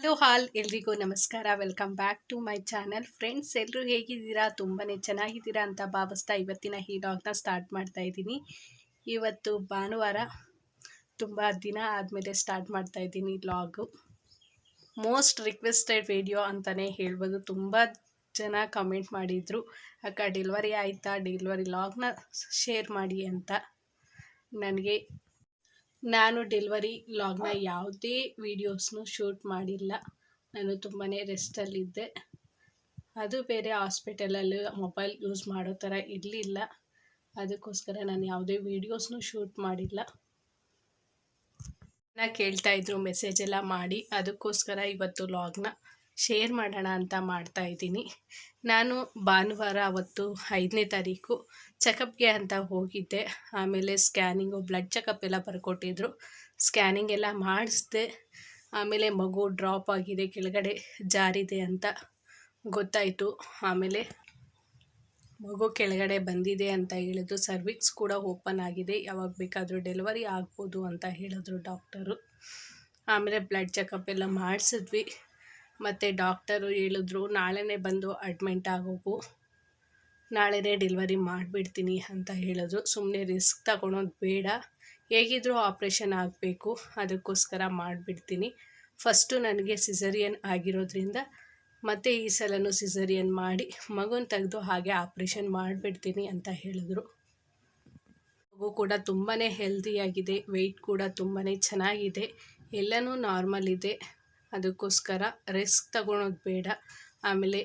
Hello ಹಾಲ್, ಎಲ್ರಿಗೂ ನಮಸ್ಕಾರ. Welcome back to my channel. Friends ಎಲ್ಲರೂ ಹೇಗಿದ್ದೀರಾ? ತುಂಬಾ ಚೆನ್ನಾಗಿದ್ದೀರಾ ಅಂತ ಭಾವಿಸ್ತಾ ಇವತ್ತಿನ ಈ ಲಾಗ್ನ ಸ್ಟಾರ್ಟ್ ಮಾಡ್ತಾ ಇದ್ದೀನಿ. ಇವತ್ತು ಭಾನುವಾರ, ತುಂಬ ದಿನ ಆದಮೇಲೆ ಸ್ಟಾರ್ಟ್ ಮಾಡ್ತಾ ಇದ್ದೀನಿ ಲಾಗು ಮೋಸ್ಟ್ ರಿಕ್ವೆಸ್ಟೆಡ್ ವಿಡಿಯೋ ಅಂತಲೇ ಹೇಳ್ಬೋದು. ತುಂಬ ಜನ ಕಮೆಂಟ್ ಮಾಡಿದರು. ಅಕ್ಕ ಡೆಲಿವರಿ ಆಯಿತಾ? ಡೆಲಿವರಿ ಲಾಗ್ನ ಶೇರ್ ಮಾಡಿ ಅಂತ. ನನಗೆ ನಾನು ಡೆಲಿವರಿ ಲಾಗ್ನ ಯಾವುದೇ ವೀಡಿಯೋಸ್ನು ಶೂಟ್ ಮಾಡಿಲ್ಲ. ನಾನು ತುಂಬಾ ರೆಸ್ಟಲ್ಲಿದ್ದೆ. ಅದು ಬೇರೆ ಹಾಸ್ಪಿಟಲಲ್ಲಿ ಮೊಬೈಲ್ ಯೂಸ್ ಮಾಡೋ ಥರ ಇರಲಿಲ್ಲ. ಅದಕ್ಕೋಸ್ಕರ ನಾನು ಯಾವುದೇ ವೀಡಿಯೋಸ್ನು ಶೂಟ್ ಮಾಡಿಲ್ಲ. ನಾ ಕೇಳ್ತಾ ಇದ್ರು ಮೆಸೇಜ್ ಎಲ್ಲ ಮಾಡಿ. ಅದಕ್ಕೋಸ್ಕರ ಇವತ್ತು ಲಾಗ್ನ ಶೇರ್ ಮಾಡೋಣ ಅಂತ ಮಾಡ್ತಾ ಇದ್ದೀನಿ. ನಾನು ಭಾನುವಾರ ಅವತ್ತು ಐದನೇ ತಾರೀಕು ಚೆಕಪ್ಗೆ ಅಂತ ಹೋಗಿದ್ದೆ. ಆಮೇಲೆ ಸ್ಕ್ಯಾನಿಂಗು ಬ್ಲಡ್ ಚೆಕಪ್ ಎಲ್ಲ ಬರ್ಕೊಟ್ಟಿದ್ರು. ಸ್ಕ್ಯಾನಿಂಗ್ ಎಲ್ಲ ಮಾಡಿಸ್ದೆ. ಆಮೇಲೆ ಮಗು ಡ್ರಾಪ್ ಆಗಿದೆ, ಕೆಳಗಡೆ ಜಾರಿದೆ ಅಂತ ಗೊತ್ತಾಯಿತು. ಆಮೇಲೆ ಮಗು ಕೆಳಗಡೆ ಬಂದಿದೆ ಅಂತ ಹೇಳಿದ್ರು. ಸರ್ವಿಕ್ಸ್ ಕೂಡ ಓಪನ್ ಆಗಿದೆ. ಯಾವಾಗ ಬೇಕಾದರೂ ಡೆಲಿವರಿ ಆಗ್ಬೋದು ಅಂತ ಹೇಳಿದ್ರು ಡಾಕ್ಟರು ಆಮೇಲೆ ಬ್ಲಡ್ ಚೆಕಪ್ ಎಲ್ಲ ಮಾಡಿಸಿದ್ವಿ. ಮತ್ತು ಡಾಕ್ಟರು ಹೇಳಿದ್ರು, ನಾಳೆನೇ ಬಂದು ಅಡ್ಮಿಂಟ್ ಆಗೋಗು. ನಾಳೆನೇ ಡೆಲಿವರಿ ಮಾಡಿಬಿಡ್ತೀನಿ ಅಂತ ಹೇಳಿದ್ರು. ಸುಮ್ಮನೆ ರಿಸ್ಕ್ ತಗೊಳೋದು ಬೇಡ. ಹೇಗಿದ್ರೂ ಆಪ್ರೇಷನ್ ಆಗಬೇಕು. ಅದಕ್ಕೋಸ್ಕರ ಮಾಡಿಬಿಡ್ತೀನಿ. ಫಸ್ಟು ನನಗೆ ಸಿಸರಿಯನ್ ಆಗಿರೋದ್ರಿಂದ ಮತ್ತೆ ಈ ಸಲನೂ ಸಿಸರಿಯನ್ ಮಾಡಿ ಮಗುನ ತೆಗೆದು ಹಾಗೆ ಆಪ್ರೇಷನ್ ಮಾಡಿಬಿಡ್ತೀನಿ ಅಂತ ಹೇಳಿದ್ರು. ಮಗು ಕೂಡ ತುಂಬಾ ಹೆಲ್ದಿಯಾಗಿದೆ ವೆಯ್ಟ್ ಕೂಡ ತುಂಬಾ ಚೆನ್ನಾಗಿದೆ. ಎಲ್ಲನೂ ನಾರ್ಮಲ್ ಇದೆ. ಅದಕ್ಕೋಸ್ಕರ ರಿಸ್ಕ್ ತಗೊಳೋದು ಬೇಡ. ಆಮೇಲೆ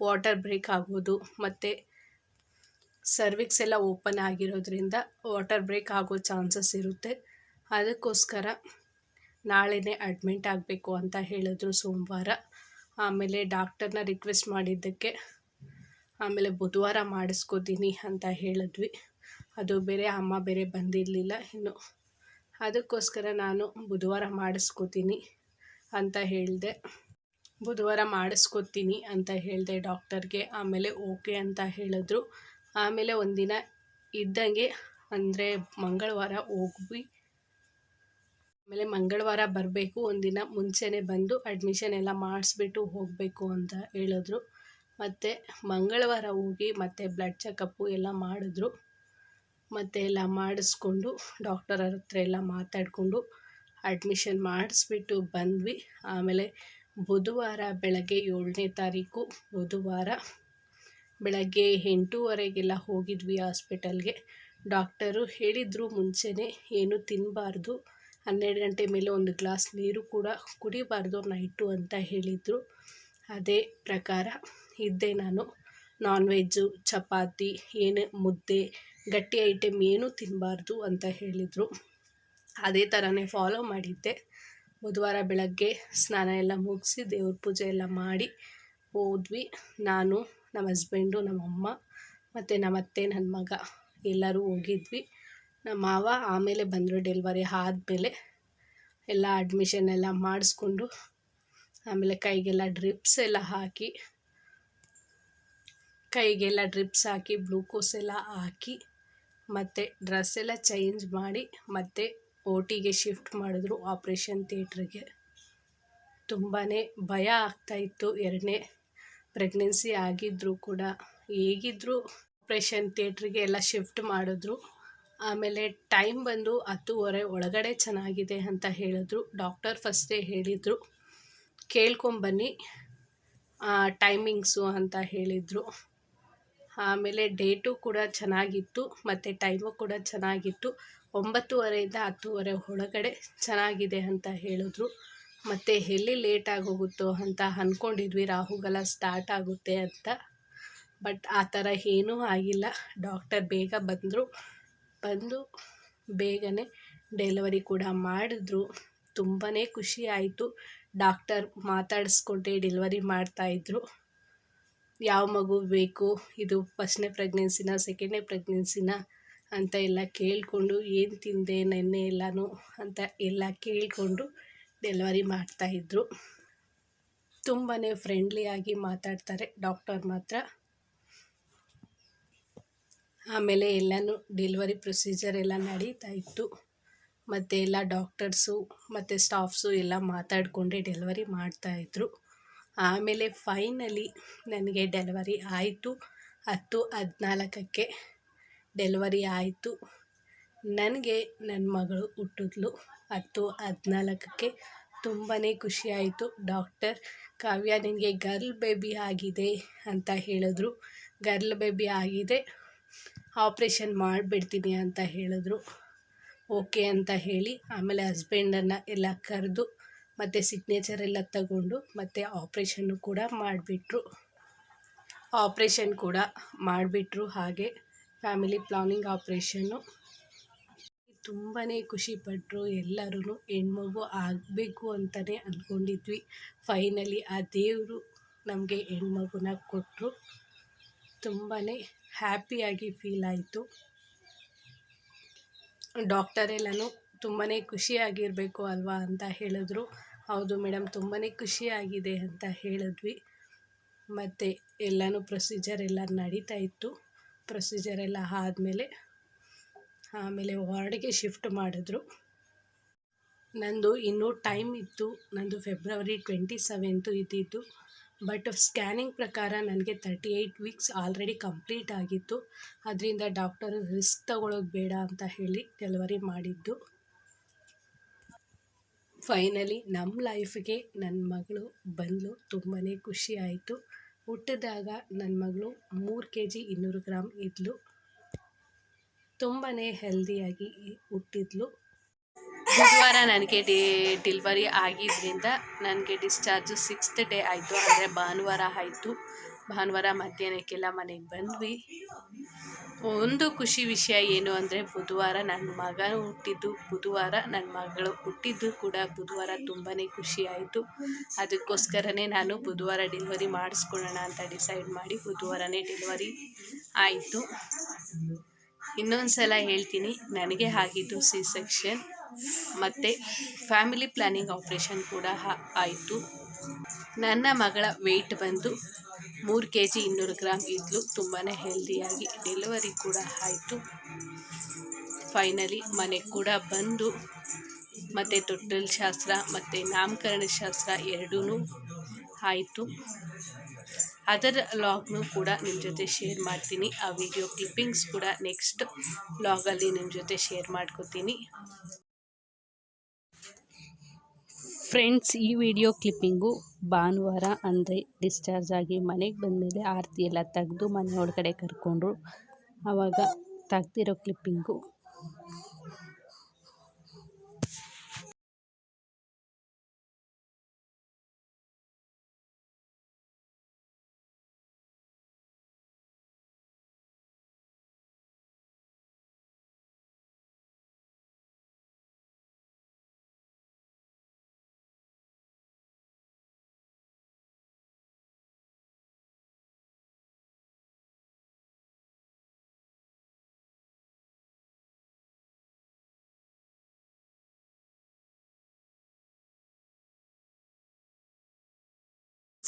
ವಾಟರ್ ಬ್ರೇಕ್ ಆಗೋದು ಮತ್ತು ಸರ್ವಿಕ್ಸ್ ಎಲ್ಲ ಓಪನ್ ಆಗಿರೋದ್ರಿಂದ ವಾಟರ್ ಬ್ರೇಕ್ ಆಗೋ ಚಾನ್ಸಸ್ ಇರುತ್ತೆ. ಅದಕ್ಕೋಸ್ಕರ ನಾಳೆನೇ ಅಡ್ಮಿಂಟ್ ಆಗಬೇಕು ಅಂತ ಹೇಳಿದ್ರು ಸೋಮವಾರ. ಆಮೇಲೆ ಡಾಕ್ಟರ್ನ ರಿಕ್ವೆಸ್ಟ್ ಮಾಡಿದ್ದಕ್ಕೆ ಆಮೇಲೆ ಬುಧವಾರ ಮಾಡಿಸ್ಕೋತೀನಿ ಅಂತ ಹೇಳಿದ್ವಿ. ಅದು ಬೇರೆ ಅಮ್ಮ ಬೇರೆ ಬಂದಿರಲಿಲ್ಲ ಇನ್ನು. ಅದಕ್ಕೋಸ್ಕರ ನಾನು ಬುಧವಾರ ಮಾಡಿಸ್ಕೋತೀನಿ. ಅಂತ ಹೇಳಿದೆ. ಬುಧವಾರ ಮಾಡಿಸ್ಕೊತೀನಿ ಅಂತ ಹೇಳಿದೆ ಡಾಕ್ಟರ್ಗೆ. ಆಮೇಲೆ ಓಕೆ ಅಂತ ಹೇಳಿದ್ರು. ಆಮೇಲೆ ಒಂದಿನ ಇದ್ದಂಗೆ ಅಂದರೆ ಮಂಗಳವಾರ ಹೋಗ್ವಿ. ಆಮೇಲೆ ಮಂಗಳವಾರ ಬರಬೇಕು. ಒಂದಿನ ಮುಂಚೆನೇ ಬಂದು ಅಡ್ಮಿಷನ್ ಎಲ್ಲ ಮಾಡಿಸ್ಬಿಟ್ಟು ಹೋಗಬೇಕು ಅಂತ ಹೇಳಿದ್ರು. ಮತ್ತು ಮಂಗಳವಾರ ಹೋಗಿ ಮತ್ತು ಬ್ಲಡ್ ಚೆಕಪ್ಪು ಎಲ್ಲ ಮಾಡಿದ್ರು. ಮತ್ತು ಎಲ್ಲ ಮಾಡಿಸ್ಕೊಂಡು ಡಾಕ್ಟರ್ ಹತ್ರ ಎಲ್ಲ ಮಾತಾಡಿಕೊಂಡು ಅಡ್ಮಿಷನ್ ಮಾಡಿಸ್ಬಿಟ್ಟು ಬಂದ್ವಿ. ಆಮೇಲೆ ಬುಧವಾರ ಬೆಳಗ್ಗೆ ಏಳನೇ ತಾರೀಕು ಬುಧವಾರ ಬೆಳಗ್ಗೆ ಎಂಟೂವರೆಗೆಲ್ಲ ಹೋಗಿದ್ವಿ ಹಾಸ್ಪಿಟಲ್ಗೆ. ಡಾಕ್ಟರು ಹೇಳಿದರು ಮುಂಚೆನೇ ಏನು ತಿನ್ನಬಾರ್ದು ಹನ್ನೆರಡು ಗಂಟೆ ಮೇಲೆ ಒಂದು ಗ್ಲಾಸ್ ನೀರು ಕೂಡ ಕುಡಿಬಾರ್ದು ನೈಟು ಅಂತ ಹೇಳಿದರು. ಅದೇ ಪ್ರಕಾರ ಇದ್ದೆ ನಾನು. ನಾನ್ ವೆಜ್ಜು ಚಪಾತಿ, ಏನು ಮುದ್ದೆ, ಗಟ್ಟಿ ಐಟಮ್ ಏನೂ ತಿನ್ನಬಾರ್ದು ಅಂತ ಹೇಳಿದರು. ಅದೇ ಥರನೇ ಫಾಲೋ ಮಾಡಿದ್ದೆ. ಬುಧವಾರ ಬೆಳಗ್ಗೆ ಸ್ನಾನ ಎಲ್ಲ ಮುಗಿಸಿ ದೇವ್ರ ಪೂಜೆ ಎಲ್ಲ ಮಾಡಿ ಹೋದ್ವಿ. ನಾನು, ನಮ್ಮ ಹಸ್ಬೆಂಡು ನಮ್ಮಮ್ಮ ಮತ್ತು ನಮ್ಮತ್ತೆ ನನ್ನ ಮಗ ಎಲ್ಲರೂ ಹೋಗಿದ್ವಿ. ನಮ್ಮ ಮಾವ ಆಮೇಲೆ ಬಂದರು ಡೆಲಿವರಿ ಆದಮೇಲೆ ಎಲ್ಲ ಅಡ್ಮಿಷನ್ ಎಲ್ಲ ಮಾಡಿಸ್ಕೊಂಡು ಆಮೇಲೆ ಕೈಗೆಲ್ಲ ಡ್ರಿಪ್ಸ್ ಎಲ್ಲ ಹಾಕಿ, ಕೈಗೆಲ್ಲ ಡ್ರಿಪ್ಸ್ ಹಾಕಿ ಗ್ಲೂಕೋಸ್ ಎಲ್ಲ ಹಾಕಿ ಮತ್ತು ಡ್ರೆಸ್ ಎಲ್ಲ ಚೇಂಜ್ ಮಾಡಿ ಮತ್ತು ಓ ಟಿಗೆ ಶಿಫ್ಟ್ ಮಾಡಿದ್ರು ಆಪ್ರೇಷನ್ ಥಿಯೇಟ್ರಿಗೆ. ತುಂಬಾ ಭಯ ಆಗ್ತಾಯಿತ್ತು ಎರಡನೇ ಪ್ರೆಗ್ನೆನ್ಸಿ ಆಗಿದ್ದರೂ ಕೂಡ ಹೇಗಿದ್ದರೂ ಆಪ್ರೇಷನ್ ಥಿಯೇಟ್ರಿಗೆ ಎಲ್ಲ ಶಿಫ್ಟ್ ಮಾಡಿದ್ರು. ಆಮೇಲೆ ಟೈಮ್ ಬಂದು ಹತ್ತುವರೆ, ಒಳಗಡೆ ಚೆನ್ನಾಗಿದೆ ಅಂತ ಹೇಳಿದ್ರು. ಡಾಕ್ಟರ್ ಫಸ್ಟೇ ಹೇಳಿದರು, ಕೇಳ್ಕೊಂಬನ್ನಿ ಟೈಮಿಂಗ್ಸು ಅಂತ ಹೇಳಿದರು. ಆಮೇಲೆ ಡೇಟು ಕೂಡ ಚೆನ್ನಾಗಿತ್ತು, ಮತ್ತು ಟೈಮು ಕೂಡ ಚೆನ್ನಾಗಿತ್ತು. ಒಂಬತ್ತುವರೆಯಿಂದ ಹತ್ತುವರೆ ಒಳಗಡೆ ಚೆನ್ನಾಗಿದೆ ಅಂತ ಹೇಳಿದ್ರು. ಮತ್ತು ಎಲ್ಲಿ ಲೇಟಾಗಿ ಹೋಗುತ್ತೋ ಅಂತ ಅಂದ್ಕೊಂಡಿದ್ವಿ ರಾಹುಗಲ ಸ್ಟಾರ್ಟ್ ಆಗುತ್ತೆ ಅಂತ. ಬಟ್ ಆ ಥರ ಏನೂ ಆಗಿಲ್ಲ. ಡಾಕ್ಟರ್ ಬೇಗ ಬಂದರು. ಬಂದು ಬೇಗನೆ ಡೆಲಿವರಿ ಕೂಡ ಮಾಡಿದ್ರು. ತುಂಬಾ ಖುಷಿ ಆಯಿತು. ಡಾಕ್ಟರ್ ಮಾತಾಡಿಸ್ಕೊಂಡೆ ಡೆಲಿವರಿ ಮಾಡ್ತಾಯಿದ್ರು ಯಾವ ಮಗು ಬೇಕು? ಇದು ಫಸ್ಟ್ನೇ ಪ್ರೆಗ್ನೆನ್ಸಿನ ಸೆಕೆಂಡ್ನೇ ಪ್ರೆಗ್ನೆನ್ಸಿನ ಅಂತ ಎಲ್ಲ ಕೇಳಿಕೊಂಡು ಏನು ತಿಂದೆ ನೆನ್ನೆ ಎಲ್ಲಾನು ಅಂತ ಎಲ್ಲ ಕೇಳಿಕೊಂಡು ಡೆಲಿವರಿ ಮಾಡ್ತಾಯಿದ್ರು ತುಂಬಾ ಫ್ರೆಂಡ್ಲಿಯಾಗಿ ಮಾತಾಡ್ತಾರೆ ಡಾಕ್ಟರ್ ಮಾತ್ರ. ಆಮೇಲೆ ಎಲ್ಲನೂ ಡೆಲಿವರಿ ಪ್ರೊಸೀಜರ್ ಎಲ್ಲ ನಡೀತಾ ಇತ್ತು. ಮತ್ತು ಎಲ್ಲ ಡಾಕ್ಟರ್ಸು ಮತ್ತು ಸ್ಟಾಫ್ಸು ಎಲ್ಲ ಮಾತಾಡಿಕೊಂಡೇ ಡೆಲಿವರಿ ಮಾಡ್ತಾಯಿದ್ರು ಆಮೇಲೆ ಫೈನಲಿ ನನಗೆ ಡೆಲಿವರಿ ಆಯಿತು ಹತ್ತು ಹದಿನಾಲ್ಕಕ್ಕೆ. ಡೆಲಿವರಿ ಆಯಿತು. ನನಗೆ ನನ್ನ ಮಗಳು ಹುಟ್ಟಿದ್ಲು. ಹತ್ತು ಹದಿನಾಲ್ಕಕ್ಕೆ ತುಂಬಾ ಖುಷಿಯಾಯಿತು ಡಾಕ್ಟರ್ ಕಾವ್ಯ ನಿನಗೆ ಗರ್ಲ್ ಬೇಬಿ ಆಗಿದೆ ಅಂತ ಹೇಳಿದ್ರು. ಗರ್ಲ್ ಬೇಬಿ ಆಗಿದೆ. ಆಪ್ರೇಷನ್ ಮಾಡಿಬಿಡ್ತೀನಿ ಅಂತ ಹೇಳಿದ್ರು. ಓಕೆ ಅಂತ ಹೇಳಿ ಆಮೇಲೆ ಹಸ್ಬೆಂಡನ್ನು ಎಲ್ಲ ಕರೆದು ಮತ್ತು ಸಿಗ್ನೇಚರ್ ಎಲ್ಲ ತಗೊಂಡು ಮತ್ತು ಆಪ್ರೇಷನ್ನು ಕೂಡ ಮಾಡಿಬಿಟ್ರು. ಆಪ್ರೇಷನ್ ಕೂಡ ಮಾಡಿಬಿಟ್ರು ಹಾಗೆ. ಫ್ಯಾಮಿಲಿ ಪ್ಲಾನಿಂಗ್ ಆಪ್ರೇಷನ್ನು. ತುಂಬಾ ಖುಷಿಪಟ್ಟರು ಎಲ್ಲರೂ ಹೆಣ್ಮಗು ಆಗಬೇಕು ಅಂತಲೇ ಅಂದ್ಕೊಂಡಿದ್ವಿ ಫೈನಲಿ ಆ ದೇವರು ನಮಗೆ ಹೆಣ್ಮಗುನ ಕೊಟ್ಟರು ತುಂಬಾ ಹ್ಯಾಪಿಯಾಗಿ ಫೀಲ್ ಆಯಿತು. ಡಾಕ್ಟರ್ ಎಲ್ಲನೂ ತುಂಬಾ ಖುಷಿಯಾಗಿರಬೇಕು ಅಲ್ವಾ ಅಂತ ಹೇಳಿದ್ರು. ಹೌದು ಮೇಡಮ್ ತುಂಬಾ ಖುಷಿಯಾಗಿದೆ ಅಂತ ಹೇಳಿದ್ವಿ. ಮತ್ತು ಎಲ್ಲನೂ ಪ್ರೊಸೀಜರ್ ಎಲ್ಲ ನಡೀತಾ ಇತ್ತು. ಪ್ರೊಸೀಜರ್ ಎಲ್ಲ ಆದಮೇಲೆ, ಆಮೇಲೆ ವಾರ್ಡ್ಗೆ ಶಿಫ್ಟ್ ಮಾಡಿದ್ರು. ನಂದು ಇನ್ನೂ ಟೈಮ್ ಇತ್ತು. ನಂದು ಫೆಬ್ರವರಿ ಟ್ವೆಂಟಿ ಸೆವೆಂತು ಇದ್ದಿತ್ತು ಬಟ್ ಸ್ಕ್ಯಾನಿಂಗ್ ಪ್ರಕಾರ ನನಗೆ thirty eight weeks already complete ಆಗಿತ್ತು. ಅದರಿಂದ ಡಾಕ್ಟರು ರಿಸ್ಕ್ ತಗೊಳ್ಳೋದು ಬೇಡ ಅಂತ ಹೇಳಿ ಡೆಲಿವರಿ ಮಾಡಿದ್ದು. ಫೈನಲಿ ನಮ್ಮ ಲೈಫ್ಗೆ ನನ್ನ ಮಗಳು ಬಂದಳು ತುಂಬಾ ಖುಷಿ ಆಯಿತು. ಹುಟ್ಟಿದಾಗ ನನ್ನ ಮಗಳು ಮೂರು ಕೆ ಜಿ ಇನ್ನೂರು ಗ್ರಾಮ್ ಇದ್ಲು. ತುಂಬಾ ಹೆಲ್ದಿಯಾಗಿ ಹುಟ್ಟಿದ್ಲು. ಬುಧವಾರ ನನಗೆ ಡಿ ಡಿಲ್ವರಿ ಆಗಿದ್ದರಿಂದ ನನಗೆ ಡಿಸ್ಚಾರ್ಜು ಸಿಕ್ಸ್ತ್ ಡೇ ಆಯಿತು. ಅಂದರೆ ಭಾನುವಾರ ಆಯಿತು. ಭಾನುವಾರ ಮಧ್ಯಾಹ್ನಕ್ಕೆಲ್ಲ ಮನೆಗೆ ಬಂದ್ವಿ. ಒಂದು ಖುಷಿ ವಿಷಯ ಏನು ಅಂದರೆ ಬುಧವಾರ ನನ್ನ ಮಗ ಹುಟ್ಟಿದ್ದು, ಬುಧವಾರ ನನ್ನ ಮಗಳು ಹುಟ್ಟಿದ್ದು ಕೂಡ ಬುಧವಾರ ತುಂಬಾ ಖುಷಿ ಆಯಿತು. ಅದಕ್ಕೋಸ್ಕರನೇ ನಾನು ಬುಧವಾರ ಡೆಲಿವರಿ ಮಾಡಿಸ್ಕೊಳ್ಳೋಣ ಅಂತ ಡಿಸೈಡ್ ಮಾಡಿ ಬುಧವಾರನೇ ಡೆಲಿವರಿ ಆಯಿತು. ಇನ್ನೊಂದು ಸಲ ಹೇಳ್ತೀನಿ, ನನಗೆ ಆಗಿದ್ದು ಸಿ ಸೆಕ್ಷನ್ ಮತ್ತು ಫ್ಯಾಮಿಲಿ ಪ್ಲ್ಯಾನಿಂಗ್ ಆಪ್ರೇಷನ್ ಕೂಡ ಆಯಿತು. ನನ್ನ ಮಗಳ ವೆಯ್ಟ್ ಬಂದು ಮೂರು ಕೆ ಜಿ ಇನ್ನೂರು ಗ್ರಾಮ್ ಇದ್ಲು ತುಂಬಾ ಹೆಲ್ದಿಯಾಗಿ ಡೆಲಿವರಿ ಕೂಡ ಆಯಿತು. ಫೈನಲಿ ಮನೆ ಕೂಡ ಬಂದು ಮತ್ತು ತೊಟ್ಟಲ್ ಶಾಸ್ತ್ರ ಮತ್ತು ನಾಮಕರಣ ಶಾಸ್ತ್ರ ಎರಡೂ ಆಯಿತು. ಅದರ ಲಾಗ್ನು ಕೂಡ ನಿಮ್ಮ ಜೊತೆ ಶೇರ್ ಮಾಡ್ತೀನಿ. ಆ ವಿಡಿಯೋ ಕ್ಲಿಪ್ಪಿಂಗ್ಸ್ ಕೂಡ ನೆಕ್ಸ್ಟ್ ಲಾಗಲ್ಲಿ ನಿಮ್ಮ ಜೊತೆ ಶೇರ್ ಮಾಡ್ಕೋತೀನಿ. ಫ್ರೆಂಡ್ಸ್, ಈ ವಿಡಿಯೋ ಕ್ಲಿಪ್ಪಿಂಗು ಭಾನುವಾರ ಅಂದರೆ ಡಿಸ್ಚಾರ್ಜ್ ಆಗಿ ಮನೆಗೆ ಬಂದಮೇಲೆ ಆರತಿ ಎಲ್ಲ ತೆಗೆದು ಮನೆ ಒಳಗಡೆ ಕರ್ಕೊಂಡ್ರು. ಆವಾಗ ತೆಗ್ದಿರೋ ಕ್ಲಿಪ್ಪಿಂಗು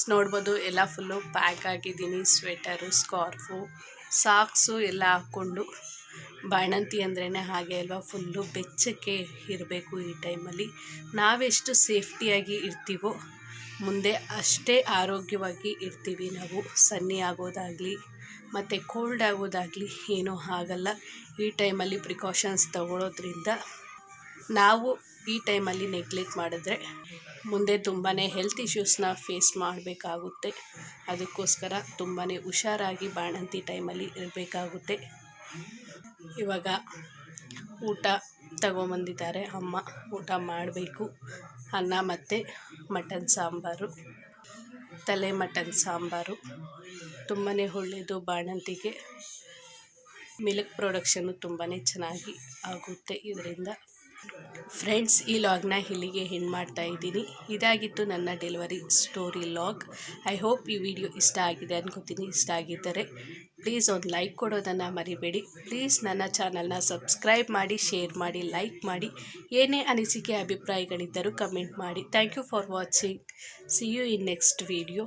ನೋಡ್ಬೋದು. ಎಲ್ಲ ಫುಲ್ಲು ಪ್ಯಾಕ್ ಆಗಿದ್ದೀನಿ ಸ್ವೆಟರು ಸ್ಕಾರ್ಫು ಸಾಕ್ಸು ಎಲ್ಲ ಹಾಕ್ಕೊಂಡು. ಬಾಣಂತಿ ಅಂದ್ರೇ ಹಾಗೆ ಅಲ್ವಾ? ಫುಲ್ಲು ಬೆಚ್ಚಕ್ಕೆ ಇರಬೇಕು ಈ ಟೈಮಲ್ಲಿ ನಾವೆಷ್ಟು ಸೇಫ್ಟಿಯಾಗಿ ಇರ್ತೀವೋ, ಮುಂದೆ ಅಷ್ಟೇ ಆರೋಗ್ಯವಾಗಿ ಇರ್ತೀವಿ ನಾವು. ಸನ್ನಿ ಆಗೋದಾಗಲಿ, ಮತ್ತು ಕೋಲ್ಡ್ ಆಗೋದಾಗಲಿ ಏನೂ ಆಗಲ್ಲ. ಈ ಟೈಮಲ್ಲಿ ಪ್ರಿಕಾಷನ್ಸ್ ತಗೊಳ್ಳೋದ್ರಿಂದ ನಾವು ಈ ಟೈಮಲ್ಲಿ ನೆಗ್ಲೆಕ್ಟ್ ಮಾಡಿದ್ರೆ ಮುಂದೆ ತುಂಬಾ ಹೆಲ್ತ್ ಇಶ್ಯೂಸ್ನ ಫೇಸ್ ಮಾಡಬೇಕಾಗುತ್ತೆ. ಅದಕ್ಕೋಸ್ಕರ ತುಂಬಾ ಹುಷಾರಾಗಿ ಬಾಣಂತಿ ಟೈಮಲ್ಲಿ ಇರಬೇಕಾಗುತ್ತೆ. ಇವಾಗ ಊಟ ತಗೊಂಬಂದಿದ್ದಾರೆ ಅಮ್ಮ. ಊಟ ಮಾಡಬೇಕು. ಅನ್ನ ಮತ್ತು ಮಟನ್ ಸಾಂಬಾರು. ತಲೆ ಮಟನ್ ಸಾಂಬಾರು. ತುಂಬಾ ಒಳ್ಳೆಯದು ಬಾಣಂತಿಗೆ. ಮಿಲ್ಕ್ ಪ್ರೊಡಕ್ಷನ್ನು ತುಂಬಾ ಚೆನ್ನಾಗಿ ಆಗುತ್ತೆ. ಇದರಿಂದ ಫ್ರೆಂಡ್ಸ್, ಈ ಲಾಗ್ನ ಇಲ್ಲಿಗೆ ಹೆಣ್ಣು ಮಾಡ್ತಾ ಇದ್ದೀನಿ. ಇದಾಗಿತ್ತು ನನ್ನ delivery story log. I hope ಈ ವಿಡಿಯೋ ಇಷ್ಟ ಆಗಿದೆ ಅನ್ಕೋತೀನಿ. ಇಷ್ಟ ಆಗಿದ್ದರೆ ಪ್ಲೀಸ್ ಒಂದು ಲೈಕ್ ಕೊಡೋದನ್ನು ಮರಿಬೇಡಿ. ಪ್ಲೀಸ್ ನನ್ನ ಚಾನಲ್ನ ಸಬ್ಸ್ಕ್ರೈಬ್ ಮಾಡಿ ಶೇರ್ ಮಾಡಿ ಲೈಕ್ ಮಾಡಿ. ಏನೇ ಅನಿಸಿಕೆ, ಅಭಿಪ್ರಾಯಗಳಿದ್ದರೂ ಕಮೆಂಟ್ ಮಾಡಿ. Thank you for watching see you in next video